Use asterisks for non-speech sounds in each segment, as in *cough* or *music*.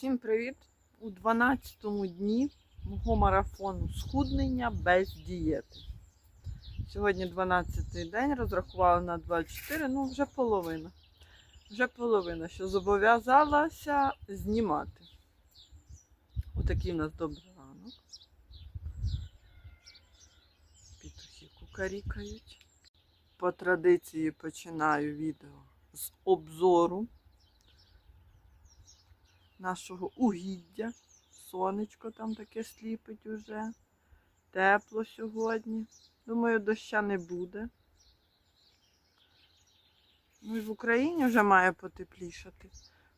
Всім привіт! У 12-му дні мого марафону схуднення без дієти. Сьогодні 12-й день, розрахувала на 24, ну вже половина. Вже половина, що зобов'язалася знімати. Отакий у нас добрий ранок. Петухи кукарікають. По традиції починаю відео з обзору нашого угіддя. Сонечко там таке сліпить уже. Тепло сьогодні. Думаю, доща не буде. Ну і в Україні вже має потеплішати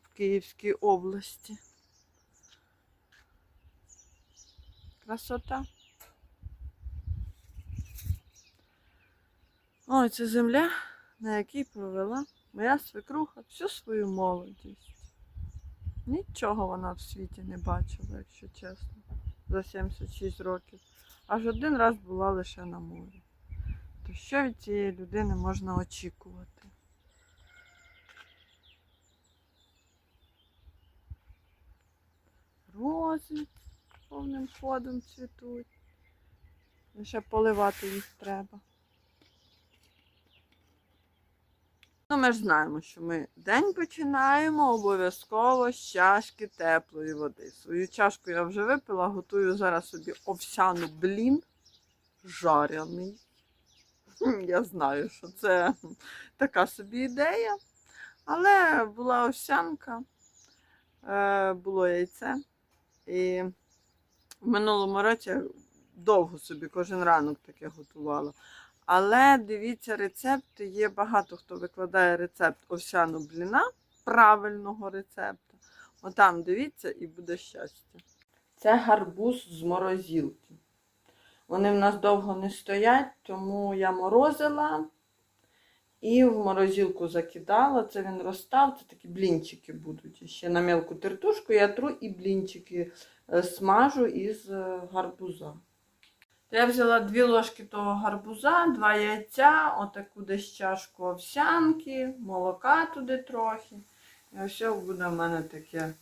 в Київській області. Красота. Ой, це земля, на якій провела моя свекруха всю свою молодість. Нічого вона в світі не бачила, якщо чесно, за 76 років. Аж один раз була лише на морі. То що від цієї людини можна очікувати? Рози повним ходом цвітуть. Лише поливати їх треба. Ну, ми ж знаємо, що ми день починаємо обов'язково з чашки теплої води. Свою чашку я вже випила, готую зараз собі овсяну блін жарений. Хм, Я знаю, що це така собі ідея. Але була овсянка, е, було яйце. І в минулому році довго собі кожен ранок таке готувала. Але дивіться, рецепти є багато хто викладає рецепт овсяну бліна, правильного рецепту. Отам дивіться і буде щастя. Це гарбуз з морозилки. Вони в нас довго не стоять, тому я морозила і в морозилку закидала. Це він розстав, це такі блінчики будуть. Ще на мелку тертушку я тру і блінчики е, смажу із е, гарбуза. Я взяла дві ложки того гарбуза, два яйця, отаку десь чашку овсянки, молока туди трохи. І ось буде в мене таке.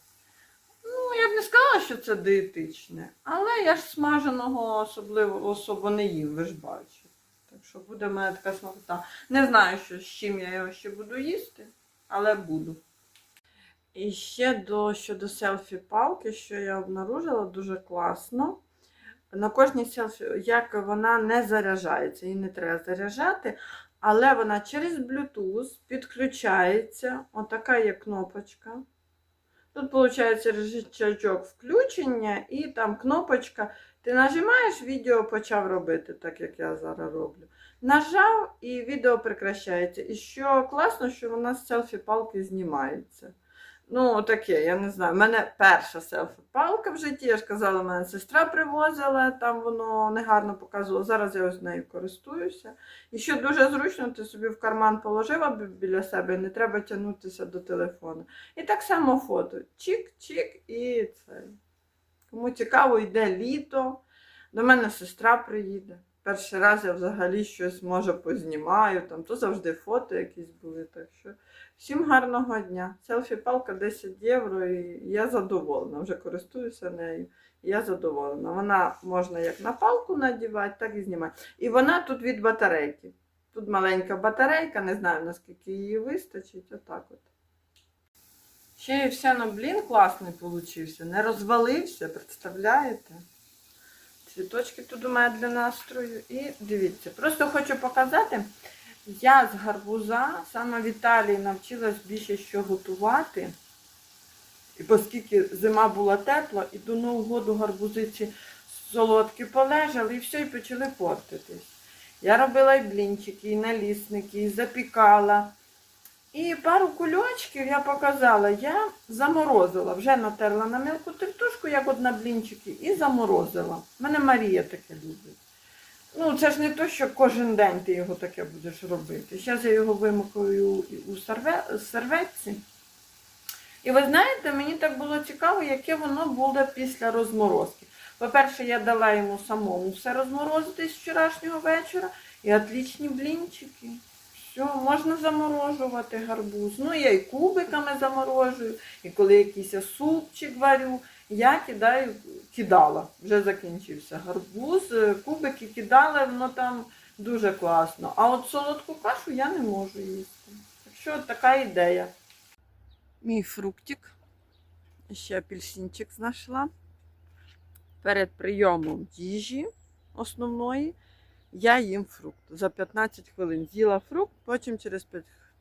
Ну, я б не сказала, що це диетичне, але я ж смаженого особливо особо не їм, ви ж бачите. Так що буде в мене така смакота. Не знаю, що, з чим я його ще буду їсти, але буду. І ще до, щодо селфі-палки, що я обнаружила, дуже класно. На кожній селфі, як вона не заряджається, її не треба заряджати, але вона через Bluetooth підключається. Отака є кнопочка. Тут, виходить, режичок включення і там кнопочка. Ти нажимаєш, відео почав робити, так як я зараз роблю. Нажав і відео прекращається. І що класно, що вона з селфі-палки знімається. Ну, таке, я не знаю. У мене перша селфі-палка в житті. Я ж казала, мене сестра привозила, там воно негарно показувало. Зараз я ось нею користуюся. І що дуже зручно, ти собі в карман положив аби біля себе, не треба тягнутися до телефону. І так само фото. Чик-чик і це. Кому цікаво, йде літо. До мене сестра приїде. Перший раз я взагалі щось може познімаю, там то завжди фото якісь були. Так що всім гарного дня. Селфі-палка 10 євро, і я задоволена. Вже користуюся нею. Я задоволена. Вона можна як на палку надівати, так і знімати. І вона тут від батарейки. Тут маленька батарейка, не знаю наскільки її вистачить. Отак от. Ще і вся блін класний получився. Не розвалився, представляєте? Цвіточки тут у мене для настрою. І дивіться, просто хочу показати, я з гарбуза саме в Італії навчилась більше що готувати. І оскільки зима була тепла, і до Нового году гарбузиці солодкі полежали, і все, і почали портитись. Я робила і блінчики, і налісники, і запікала. І пару кульочків я показала, я заморозила, вже натерла на мілку тертушку, як от на блінчики, і заморозила. У мене Марія таке любить. Ну, це ж не то, що кожен день ти його таке будеш робити. Зараз я його вимокую у серветці. І ви знаєте, мені так було цікаво, яке воно буде після розморозки. По-перше, я дала йому самому все розморозити з вчорашнього вечора. І отлічні блінчики. Що можна заморожувати гарбуз. Ну, я і кубиками заморожую, і коли якийсь супчик варю, я кидаю, кидала, вже закінчився гарбуз, е, кубики кидала, воно там дуже класно. А от солодку кашу я не можу їсти. Так що така ідея. Мій фруктик. Ще апельсинчик знайшла. Перед прийомом їжі основної я їм фрукт. За 15 хвилин з'їла фрукт, потім через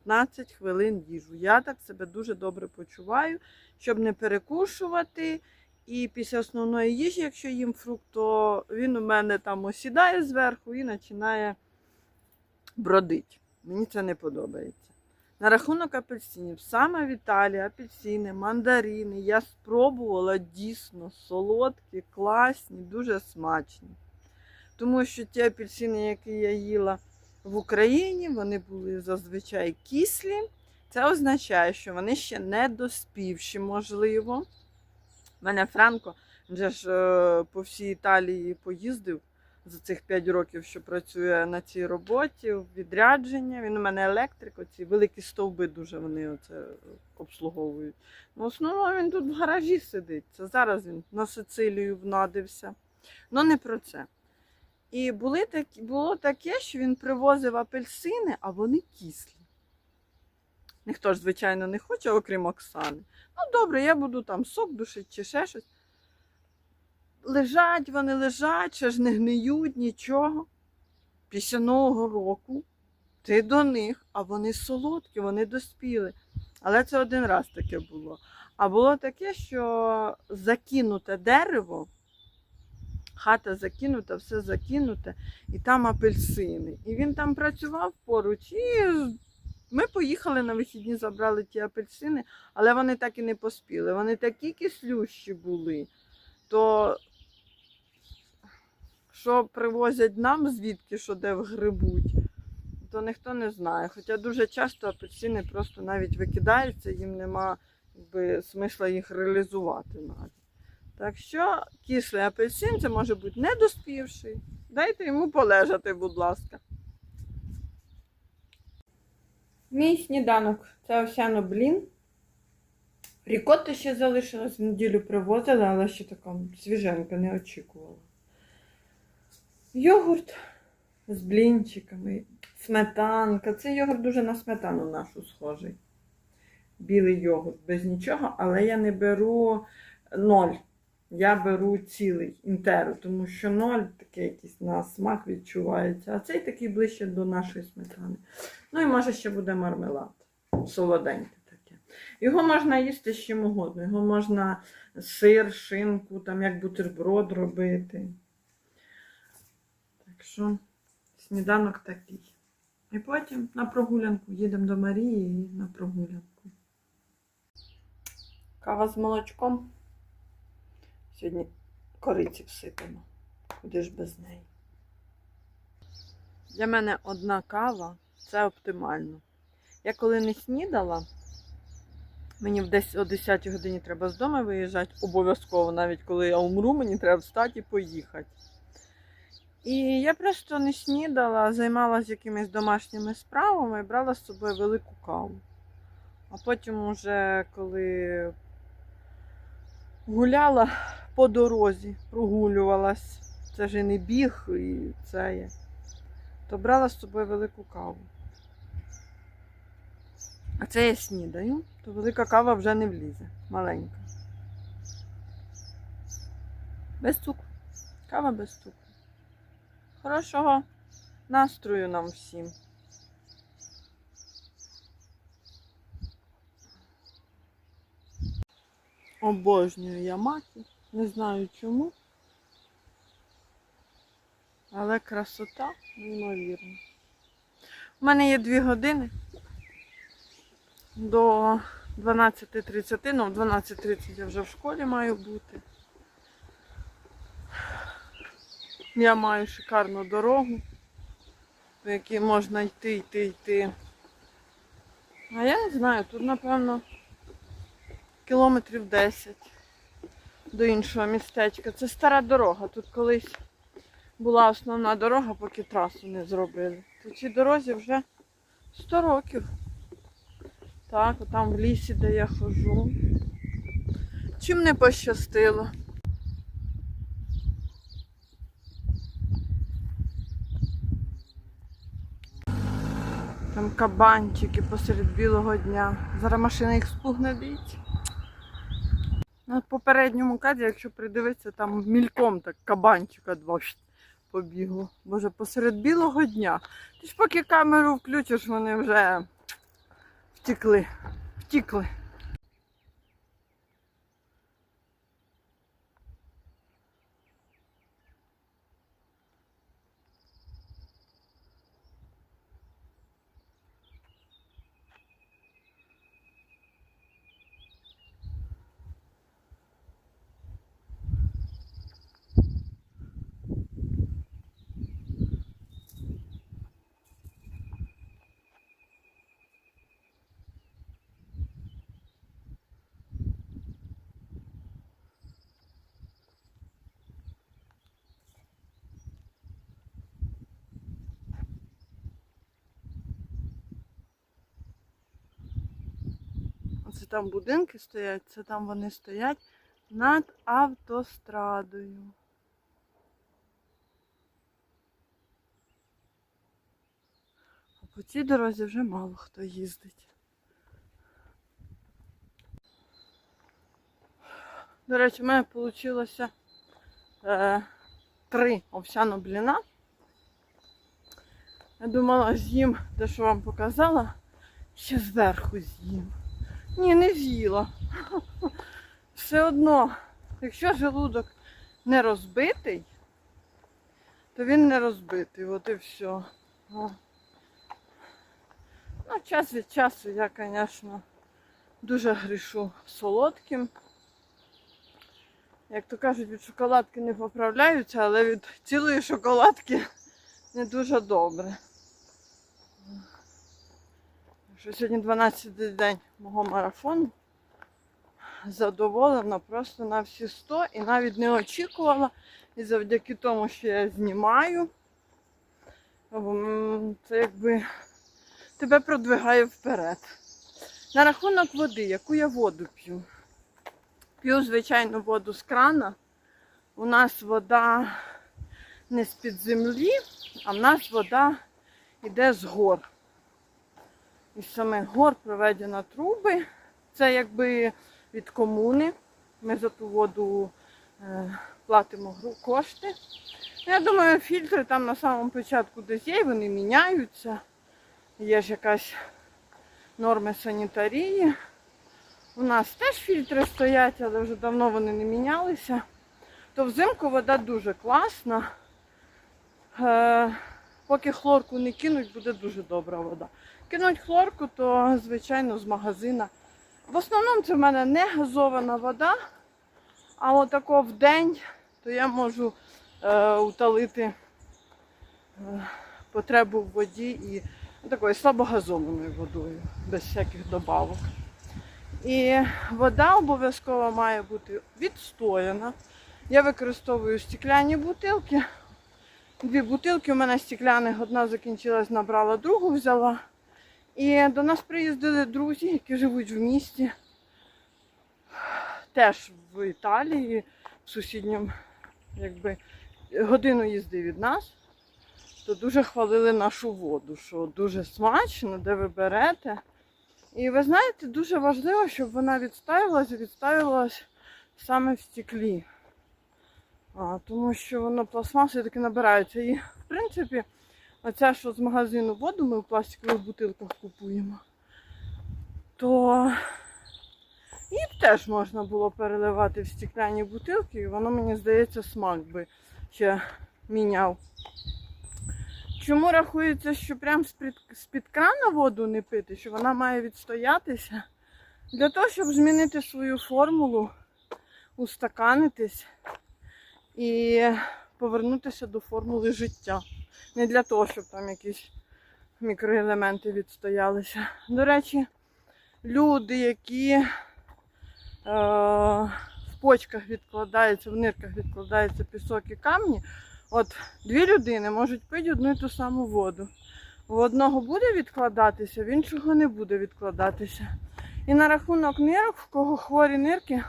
15 хвилин їжу. Я так себе дуже добре почуваю, щоб не перекушувати. І після основної їжі, якщо їм фрукт, то він у мене там осідає зверху і починає бродить. Мені це не подобається. На рахунок апельсинів, саме в Італії апельсини, мандарини я спробувала дійсно солодкі, класні, дуже смачні. Тому що ті апельсини, які я їла в Україні, вони були зазвичай кислі. Це означає, що вони ще не доспівші, можливо. У мене Франко вже ж е, по всій Італії поїздив за цих 5 років, що працює на цій роботі, відрядження. Він у мене електрик, оці великі стовби дуже вони оце обслуговують. Ну, основному він тут в гаражі сидить. Це зараз він на Сицилію внадився. Ну не про це. І були такі, було таке, що він привозив апельсини, а вони кислі. Ніхто ж, звичайно, не хоче, окрім Оксани. Ну, добре, я буду там сок душити чи ще щось. Лежать вони лежать, ще ж не гниють нічого. Після Нового року ти до них, а вони солодкі, вони доспіли. Але це один раз таке було. А було таке, що закинуте дерево, хата закинута, все закинуте, і там апельсини. І він там працював поруч, і ми поїхали на вихідні, забрали ті апельсини, але вони так і не поспіли. Вони такі кислющі були, то що привозять нам звідки, що де вгребуть, то ніхто не знає. Хоча дуже часто апельсини просто навіть викидаються, їм нема якби, смисла їх реалізувати навіть. Так що кислий апельсин це може бути недоспівший. Дайте йому полежати, будь ласка. Мій сніданок це овсяно блін. Рікотта ще залишилась, неділю привозили, але ще така свіженька, не очікувала. Йогурт з блінчиками, сметанка. Цей йогурт дуже на сметану нашу схожий. Білий йогурт без нічого, але я не беру ноль. Я беру цілий інтеру, тому що ноль такий якийсь на смак відчувається, а цей такий ближче до нашої сметани. Ну і може ще буде мармелад. Солоденьке таке. Його можна їсти з чим угодно. Його можна сир, шинку, там як бутерброд робити. Так що сніданок такий. І потім на прогулянку їдемо до Марії на прогулянку. Кава з молочком. Сьогодні кориці всипемо. Куди ж без неї? Для мене одна кава це оптимально. Я коли не снідала, мені десь о 10 годині треба з дому виїжджати, обов'язково, навіть коли я умру, мені треба встати і поїхати. І я просто не снідала, займалася якимись домашніми справами і брала з собою велику каву. А потім, уже коли гуляла по дорозі, прогулювалась, це ж і не біг, і це є, то брала з собою велику каву. А це я снідаю, то велика кава вже не влізе, маленька. Без цукру. Кава без цукру. Хорошого настрою нам всім. Обожнюю я маки. Не знаю чому. Але красота неймовірна. У мене є дві години до 12.30, ну в 12.30 я вже в школі маю бути. Я маю шикарну дорогу, по якій можна йти, йти, йти. А я не знаю, тут, напевно, кілометрів 10 до іншого містечка. Це стара дорога. Тут колись була основна дорога, поки трасу не зробили. То цій дорозі вже 100 років. Так, там в лісі, де я хожу. Чим не пощастило. Там кабанчики посеред білого дня. Зараз машина їх спугне дивіться. На попередньому кадрі, якщо придивитися, там мільком так кабанчика два побігло. Боже, посеред білого дня. Ти ж поки камеру включиш, вони вже втікли. Втікли. Оце там будинки стоять, це там вони стоять над автострадою. А по цій дорозі вже мало хто їздить. До речі, в мене вийшло е, три овсяно бліна. Я думала, з'їм те, що вам показала, ще зверху з'їм. Ні, не з'їла. *laughs* Все одно, якщо желудок не розбитий, то він не розбитий. От і все. Ну, час від часу я, звісно, дуже грішу солодким. Як то кажуть, від шоколадки не поправляються, але від цілої шоколадки не дуже добре. Що сьогодні 12 день мого марафону. Задоволена просто на всі 100 і навіть не очікувала. І завдяки тому, що я знімаю, це якби тебе продвигає вперед. На рахунок води, яку я воду п'ю. П'ю звичайну воду з крана. У нас вода не з-під землі, а в нас вода йде з гор із самих гор проведено труби. Це якби від комуни. Ми за ту воду е, платимо кошти. Я думаю, фільтри там на самому початку десь є, вони міняються. Є ж якась норми санітарії. У нас теж фільтри стоять, але вже давно вони не мінялися. То взимку вода дуже класна. Е, поки хлорку не кинуть, буде дуже добра вода. Кинуть хлорку, то звичайно з магазина. В основному це в мене не газована вода, а отако в день, то я можу е, утолити е, потребу в воді і такою слабогазованою водою, без всяких добавок. І вода обов'язково має бути відстояна. Я використовую стекляні бутилки. Дві бутилки у мене стекляних, одна закінчилась, набрала, другу взяла. І до нас приїздили друзі, які живуть в місті, теж в Італії, в сусідньому, якби годину їзди від нас, то дуже хвалили нашу воду, що дуже смачно, де ви берете. І ви знаєте, дуже важливо, щоб вона відставилася, відставилась саме в стеклі. А, тому що воно пластмаси таки набирається. І в принципі, оця, що з магазину воду ми в пластикових бутилках купуємо, то її теж можна було переливати в стекляні бутилки, і воно, мені здається, смак би ще міняв. Чому рахується, що прям з-під крана воду не пити, що вона має відстоятися? Для того, щоб змінити свою формулу, устаканитись і повернутися до формули життя. Не для того, щоб там якісь мікроелементи відстоялися. До речі, люди, які е, в почках відкладаються, в нирках відкладаються пісок і камні, от дві людини можуть пити одну і ту саму воду. В одного буде відкладатися, в іншого не буде відкладатися. І на рахунок нирок, в кого хворі нирки,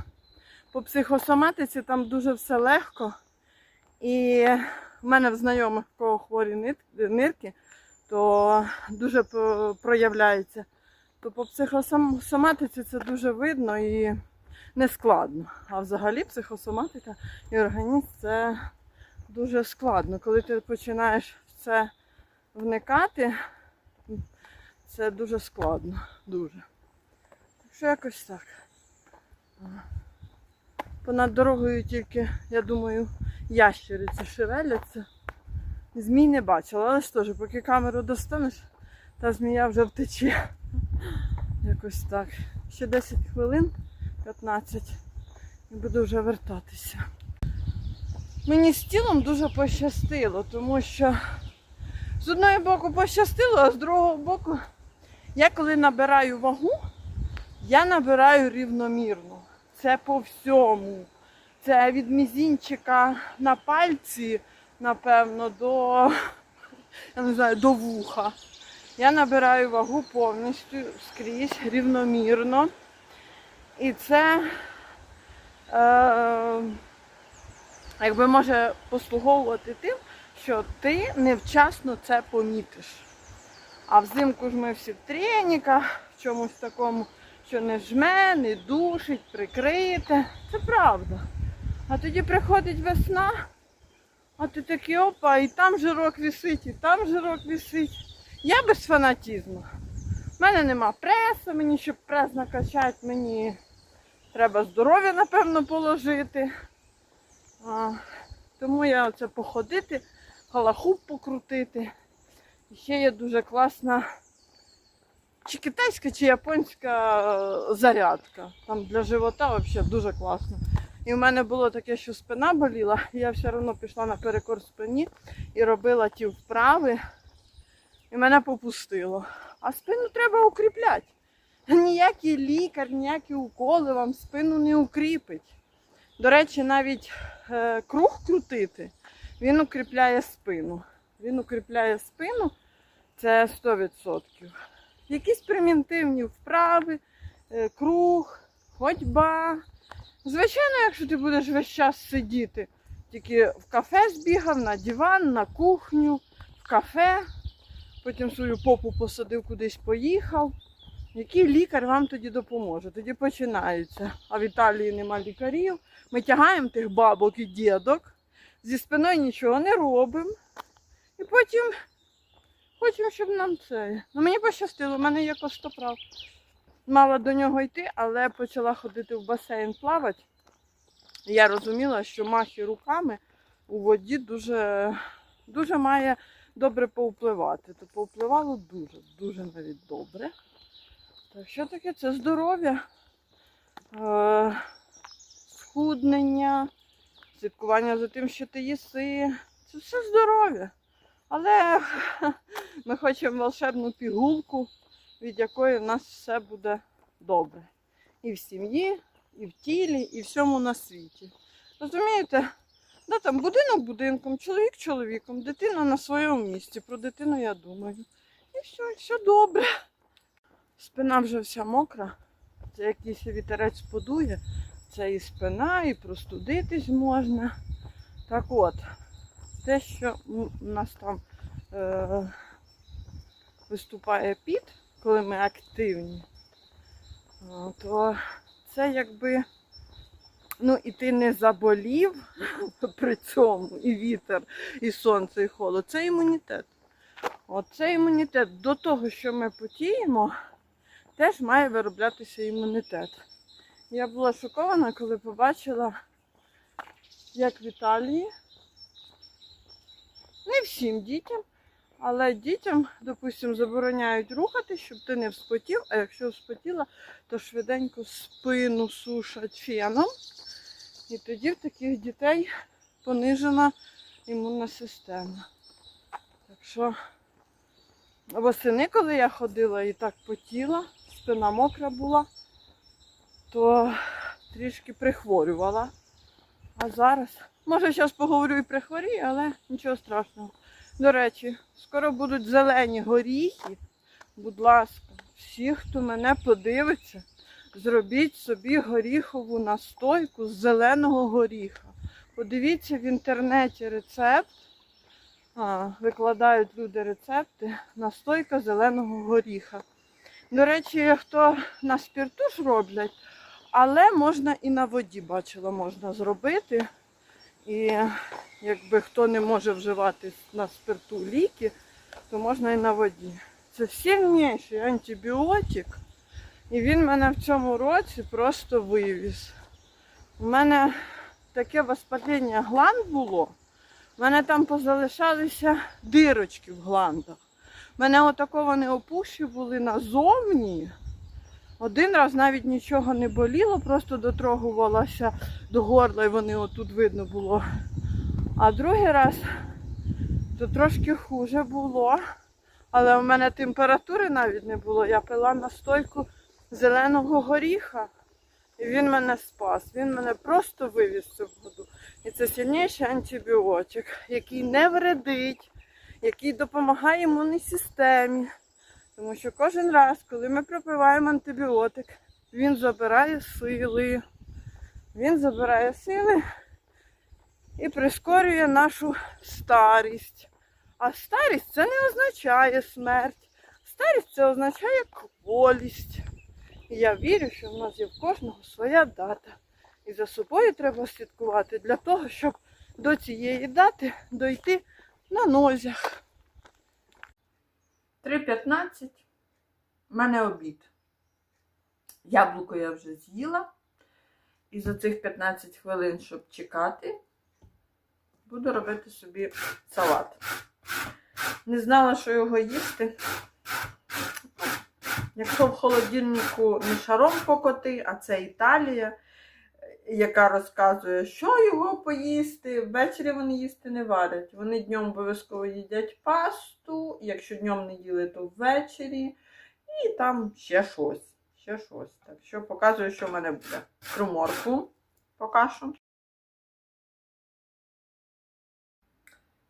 по психосоматиці там дуже все легко. І в мене в знайомих, в кого хворі нирки, то дуже проявляється. То по психосоматиці це дуже видно і не складно. А взагалі психосоматика і організм це дуже складно. Коли ти починаєш в це вникати, це дуже складно. Дуже. Так що якось так. Понад дорогою тільки, я думаю, ящериці шевеляться. Змій не бачила, але ж теж, поки камеру достанеш, та змія вже втече. Якось так. Ще 10 хвилин, 15, і буду вже вертатися. Мені з тілом дуже пощастило, тому що з одного боку пощастило, а з другого боку, я коли набираю вагу, я набираю рівномірно. Це по всьому. Це від мізінчика на пальці, напевно, до, я не знаю, до вуха. Я набираю вагу повністю скрізь рівномірно. І це е, якби може послуговувати тим, що ти невчасно це помітиш. А взимку ж ми всі в треніках, в чомусь такому, що не жме, не душить, прикрите. Це правда. А тоді приходить весна, а ти такий опа, і там жирок висить, і там жирок висить. Я без фанатізму. У мене нема преса, мені щоб прес накачати, мені треба здоров'я, напевно, положити. А, тому я оце походити, халахуп покрутити. І ще є дуже класна чи китайська, чи японська е, зарядка. Там для живота взагалі дуже класно. І в мене було таке, що спина боліла, *laughs* я все одно пішла наперекор спині і робила ті вправи, і мене попустило. А спину треба укріпляти. *laughs* Ніякий лікар, ніякі уколи вам спину не укріпить. До речі, навіть е, круг крутити, він укріпляє спину. Він укріпляє спину, це 100%. Якісь примітивні вправи, е, круг, ходьба. Звичайно, якщо ти будеш весь час сидіти, тільки в кафе збігав, на диван, на кухню, в кафе, потім свою попу посадив, кудись поїхав. Який лікар вам тоді допоможе? Тоді починається. А в Італії нема лікарів. Ми тягаємо тих бабок і дідок, зі спиною нічого не робимо. І потім хочемо, щоб нам це. Ну мені пощастило, в мене є костоправ. Мала до нього йти, але почала ходити в басейн плавати. Я розуміла, що махи руками у воді дуже, дуже має добре повпливати. То повпливало дуже, дуже навіть добре. Так що таке? Це здоров'я, е, схуднення, слідкування за тим, що ти їси. Це все здоров'я. Але *laughs* ми хочемо волшебну пігулку, від якої в нас все буде добре. І в сім'ї, і в тілі, і всьому на світі. Розумієте? Да, там будинок будинком, чоловік чоловіком, дитина на своєму місці. Про дитину я думаю. І все, все добре. Спина вже вся мокра. Це якийсь вітерець подує. Це і спина, і простудитись можна. Так от, те, що у нас там е- виступає піт, коли ми активні, то це якби. Ну і ти не заболів *laughs* при цьому, і вітер, і сонце, і холод. Це імунітет. Оце імунітет. До того, що ми потіємо, теж має вироблятися імунітет. Я була шокована, коли побачила, як в Італії, не всім дітям, але дітям, допустимо, забороняють рухати, щоб ти не вспотів, а якщо вспотіла, то швиденько спину сушать феном. І тоді в таких дітей понижена імунна система. Так що восени, коли я ходила і так потіла, спина мокра була, то трішки прихворювала. А зараз, може, зараз поговорю і прихворію, але нічого страшного. До речі, скоро будуть зелені горіхи. Будь ласка, всі, хто мене подивиться, зробіть собі горіхову настойку з зеленого горіха. Подивіться в інтернеті рецепт. А, викладають люди рецепти. Настойка зеленого горіха. До речі, хто на спірту ж роблять, але можна і на воді, бачила, можна зробити. І якби хто не може вживати на спирту ліки, то можна і на воді. Це сильніший антибіотик. І він мене в цьому році просто вивіз. У мене таке воспаління гланд було. У мене там позалишалися дирочки в гландах. У мене отако вони були назовні. Один раз навіть нічого не боліло, просто дотрогувалася до горла, і вони отут видно було. А другий раз то трошки хуже було. Але у мене температури навіть не було. Я пила настойку зеленого горіха. І він мене спас. Він мене просто вивіз цю воду. І це сильніший антибіотик, який не вредить, який допомагає імунній системі. Тому що кожен раз, коли ми пропиваємо антибіотик, він забирає сили. Він забирає сили і прискорює нашу старість. А старість це не означає смерть. Старість це означає кволість. І я вірю, що в нас є в кожного своя дата. І за собою треба слідкувати для того, щоб до цієї дати дойти на нозях. 3.15. У мене обід. Яблуко я вже з'їла. І за цих 15 хвилин, щоб чекати, буду робити собі салат. Не знала, що його їсти. Якщо в холодильнику не шаром покоти, а це Італія, яка розказує, що його поїсти. Ввечері вони їсти не варять. Вони днем обов'язково їдять пасту, якщо днем не їли, то ввечері. І там ще щось. Ще щось. Так що показую, що в мене буде. Тру моркву поки.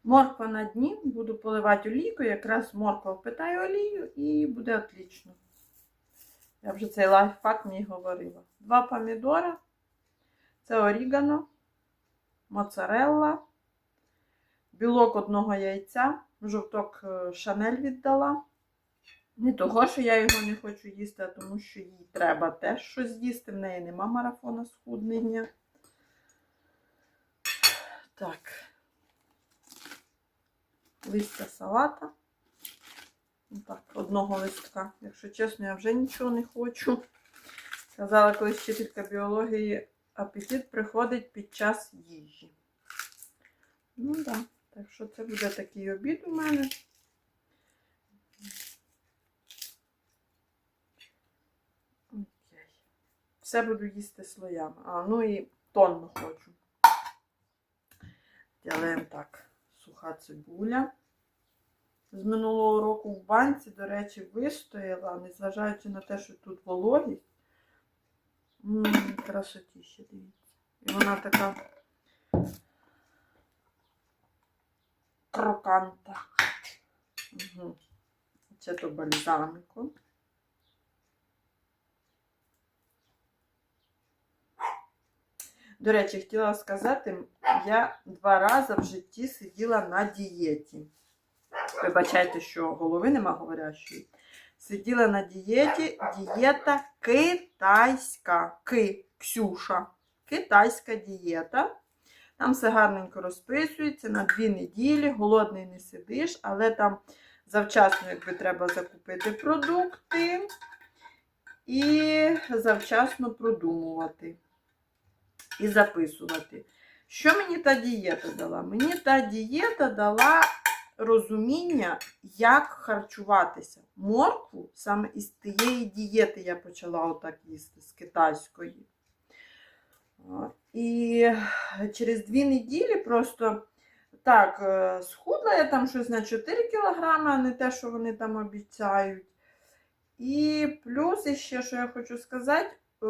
Морква на дні, буду поливати олійкою, якраз морква впитає олію і буде отлично. Я вже цей лайфхак мені говорила. Два помідора, це орігано, моцарелла, білок одного яйця, жовток е, шанель віддала. Не того, що я його не хочу їсти, а тому що їй треба теж щось їсти. В неї нема марафона схуднення. Так листя салата. Так, одного листка. Якщо чесно, я вже нічого не хочу. Казала колись вчителька біології, апетит приходить під час їжі. Ну так, да. так що це буде такий обід у мене. Окей. Все буду їсти слоями. А, ну і тонну хочу. Ділаємо так суха цибуля. З минулого року в банці, до речі, вистояла, незважаючи на те, що тут вологість. Красотіще, дивіться. І вона така кроканта. Угу. Це то бальзамико. До речі, хотіла сказати, я два рази в житті сиділа на дієті. Вибачайте, що голови нема говорящої. Сиділа на дієті, дієта китайська. Ки, Ксюша. Китайська дієта. Там все гарненько розписується на дві неділі, голодний не сидиш, але там завчасно, якби треба закупити продукти і завчасно продумувати і записувати. Що мені та дієта дала? Мені та дієта дала розуміння, як харчуватися. Моркву саме із тієї дієти я почала отак їсти, з китайської. І через дві неділі просто так, е, схудла я там щось на 4 кілограми, а не те, що вони там обіцяють. І плюс ще, що я хочу сказати, е,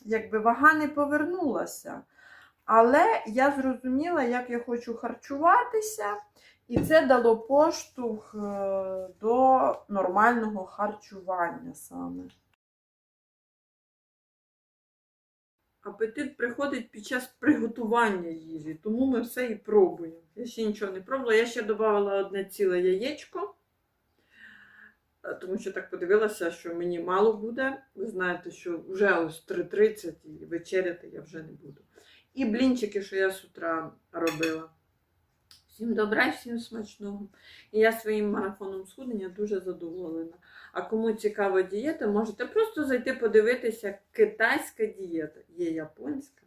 якби вага не повернулася. Але я зрозуміла, як я хочу харчуватися, і це дало поштовх е, до нормального харчування саме. Апетит приходить під час приготування їжі, тому ми все і пробуємо. Я ще нічого не пробувала. Я ще додала одне ціле яєчко, е, тому що так подивилася, що мені мало буде. Ви знаєте, що вже ось 3.30 і вечеряти я вже не буду. І блінчики, що я з утра робила. Всім добра всім смачного. І я своїм марафоном схуднення дуже задоволена. А кому цікава дієта, можете просто зайти подивитися китайська дієта. Є японська,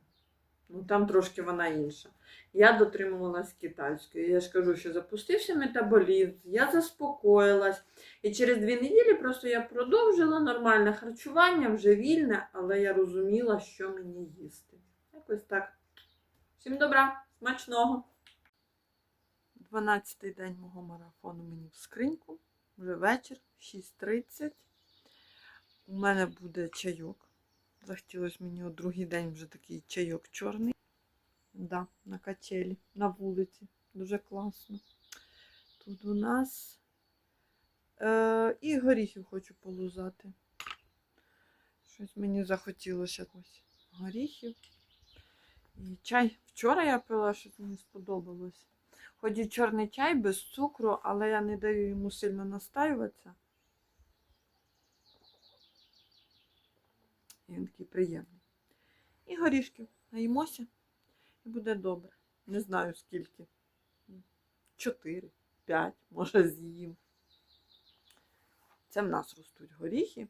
ну там трошки вона інша. Я дотримувалась китайської. Я ж кажу, що запустився метаболізм, я заспокоїлась. І через дві неділі просто я продовжила нормальне харчування, вже вільне, але я розуміла, що мені їсти. Якось так. Всім добра, смачного! 12-й день мого марафону мені в скриньку. Вже вечір, 6.30. У мене буде чайок. Захотілося мені у другий день вже такий чайок чорний. Да, на качелі, на вулиці. Дуже класно. Тут у нас е, і горіхів хочу полузати. Щось мені захотілося ось горіхів. І чай. Вчора я пила, щось мені сподобалось. Хоч і чорний чай без цукру, але я не даю йому сильно настаюватися. І він такий приємний. І горішків наїмося, і буде добре. Не знаю скільки. Чотири, п'ять, може з'їм. Це в нас ростуть горіхи.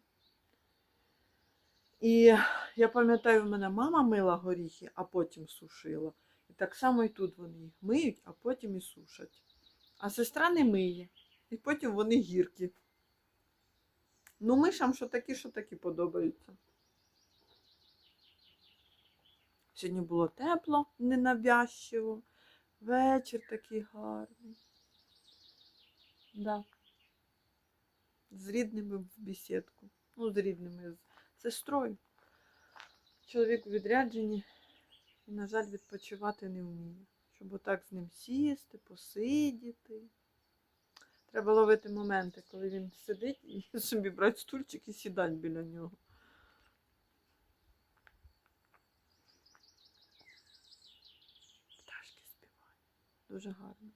І я пам'ятаю, в мене мама мила горіхи, а потім сушила. І так само і тут вони їх миють, а потім і сушать. А сестра не миє. І потім вони гіркі. Ну, мишам що такі, що такі подобаються. Сьогодні було тепло, ненавязчиво. Вечір такий гарний. Да. З рідними в бесідку. Ну, з рідними, сестрою. Чоловік у відрядженні і, на жаль, відпочивати не вміє. Щоб отак з ним сісти, посидіти. Треба ловити моменти, коли він сидить і *laughs* собі брати стульчик і сідати біля нього. Пташки співають. Дуже гарно.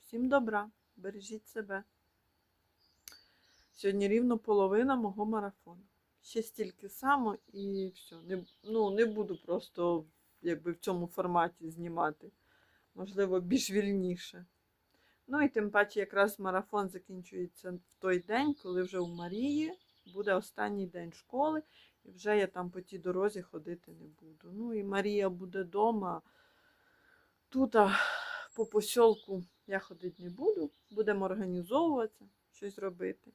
Всім добра, бережіть себе. Сьогодні рівно половина мого марафону. Ще стільки само і все. Не, ну, не буду просто якби в цьому форматі знімати. Можливо, більш вільніше. Ну і тим паче, якраз марафон закінчується в той день, коли вже у Марії буде останній день школи, і вже я там по тій дорозі ходити не буду. Ну і Марія буде вдома. Тут по посілку я ходити не буду. Будемо організовуватися, щось робити.